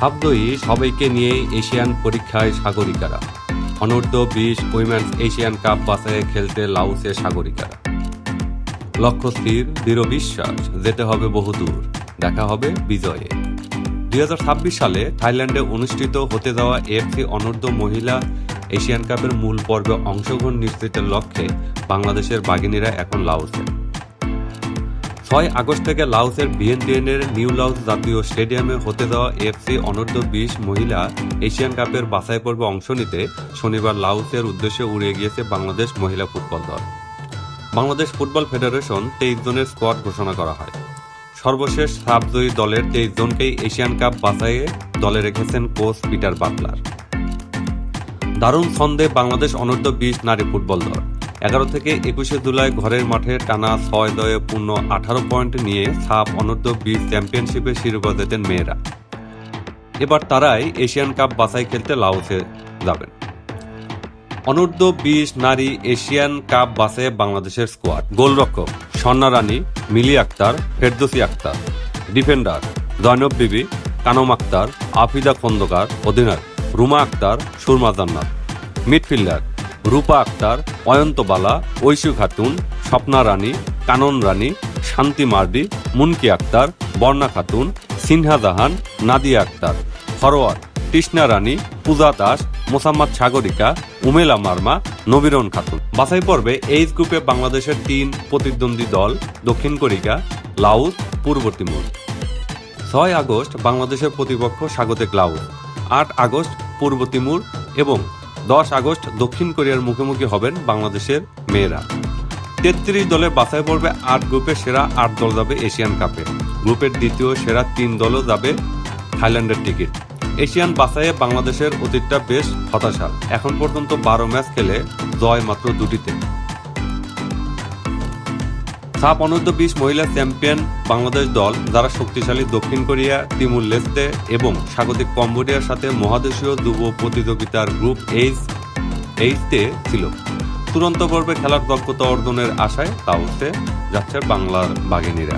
সাবদই সবাইকে নিয়ে এশিয়ান পরীক্ষায় সাগরিকারা। অনূর্ধ্ব বিশ উইমেন্স এশিয়ান কাপ বাছাইয়ে খেলতে লাউসে সাগরিকারা। লক্ষ্য স্থির, দৃঢ় বিশ্বাস, যেতে হবে বহুদূর দেখা হবে বিজয়ে। দুই হাজার ছাব্বিশ সালে থাইল্যান্ডে অনুষ্ঠিত হতে যাওয়া এফসি অনূর্ধ্ব মহিলা এশিয়ান কাপের মূল পর্বে অংশগ্রহণ নিশ্চিতের লক্ষ্যে বাংলাদেশের বাগিনীরা এখন লাউসে ছয় আগস্ট থেকে লাউসের ভিয়েন্টিয়েনের নিউ লাউস জাতীয় স্টেডিয়ামে হতে যাওয়া এফসি অনূর্ধ্ব বিশ মহিলা এশিয়ান কাপের বাছাই পর্বে অংশ নিতে শনিবার লাউসের উদ্দেশ্যে উড়ে গিয়েছে বাংলাদেশ মহিলা ফুটবল দল। বাংলাদেশ ফুটবল ফেডারেশন তেইশ জনের স্কোয়াড ঘোষণা করা হয়। সর্বশেষ সাবজয়ী দলের তেইশ জনকেই এশিয়ান কাপ বাছাইয়ে দলে রেখেছেন কোচ পিটার বাটলার। দারুণ ছন্দে বাংলাদেশ অনূর্ধ্ব বিশ নারী ফুটবল দল। এগারো থেকে একুশে জুলাই ঘরের মাঠে টানা ছয় দয়ে পূর্ণ আঠারো পয়েন্ট নিয়ে সাপ অনূর্ধ্ব বিশ চ্যাম্পিয়নশিপে শিরোপা জেতেন মেয়েরা। এবার তারাই এশিয়ান কাপ বাছাই খেলতে লাওসে যাবেন। অনূর্ধ্ব বিশ নারী এশিয়ান কাপ বাসে বাংলাদেশের স্কোয়াড। গোলরক্ষক স্বর্ণা রানী, মিলি আক্তার, ফেরদোসি আক্তার, ডিফেন্ডার জয়নব বিবি, কানম আক্তার, আফিদা খন্দকার, অধিনায়ক রুমা আক্তার, সুরমা জান্নাত। মিডফিল্ডার রূপা আক্তার, অয়ন্ত বালা, ঐশী খাতুন, স্বপ্না রানী, কানন রানী, শান্তি মার্ডি, মুনকি আক্তার, বর্ণা খাতুন, সিনহা জাহান, নাদিয়া আক্তার। ফরোয়ার্ড কৃষ্ণা রানী, পূজা দাস, মোসাম্মদ সাগরিকা, উমেলা মার্মা নবীরন খাতুন। বাছাই পর্বে এইচ গ্রুপে বাংলাদেশের তিন প্রতিদ্বন্দ্বী দল, দক্ষিণ কোরিকা লাউস পূর্ব তিমুর ছয় আগস্ট বাংলাদেশের প্রতিপক্ষ স্বাগতিক লাউস আট আগস্ট পূর্ব তিমুর এবং দশ আগস্ট দক্ষিণ কোরিয়ার মুখোমুখি হবেন বাংলাদেশের মেয়েরা। তেত্রিশ দলের বাছাই পর্বে আট গ্রুপে সেরা আট দল যাবে এশিয়ান কাপে। গ্রুপের দ্বিতীয় সেরা তিন দলও যাবে থাইল্যান্ডের টিকিট। এশিয়ান বাছাইয়ে বাংলাদেশের অতীতটা বেশ হতাশা এখন পর্যন্ত বারো ম্যাচ খেলে জয় মাত্র দুটিতে। সাপ অনূর্ধ্ব বিশ মহিলা চ্যাম্পিয়ন বাংলাদেশ দল, যারা শক্তিশালী দক্ষিণ কোরিয়া, তিমুর লেস্তে এবং স্বাগতিক কম্বোডিয়ার সাথে মহাদেশীয় যুব প্রতিযোগিতার গ্রুপ এইচ, এইচতে ছিল। চূড়ান্ত পর্বে খেলার দক্ষতা অর্জনের আশায় তা উঠতে যাচ্ছে বাংলার বাঘিনীরা।